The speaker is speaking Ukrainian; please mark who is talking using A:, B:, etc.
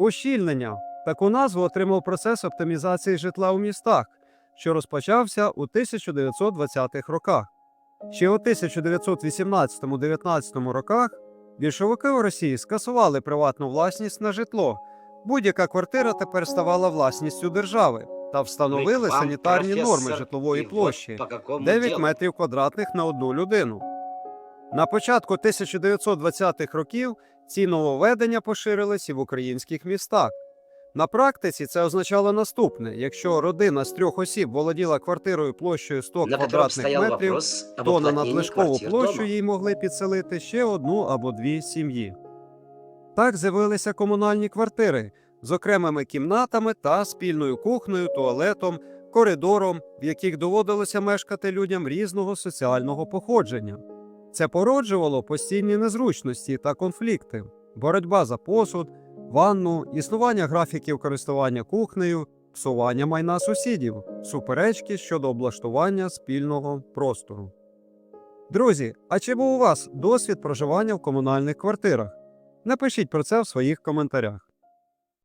A: Ущільнення таку назву отримав процес оптимізації житла у містах, що розпочався у 1920-х роках. Ще у 1918-19 роках більшовики у Росії скасували приватну власність на житло. Будь-яка квартира тепер ставала власністю держави та встановили санітарні норми житлової площі
B: по
A: 9 метрів квадратних на одну людину. На початку 1920-х років ці нововведення поширились і в українських містах. На практиці це означало наступне: якщо родина з трьох осіб володіла квартирою площею 100
B: на
A: квадратних метрів, то на надлишкову площу
B: дома.
A: їй могли підселити ще одну або дві сім'ї. Так з'явилися комунальні квартири з окремими кімнатами та спільною кухнею, туалетом, коридором, в яких доводилося мешкати людям різного соціального походження. Це породжувало постійні незручності та конфлікти, боротьба за посуд, ванну, існування графіків користування кухнею, псування майна сусідів, суперечки щодо облаштування спільного простору. Друзі, а чи був у вас досвід проживання в комунальних квартирах? Напишіть про це в своїх коментарях.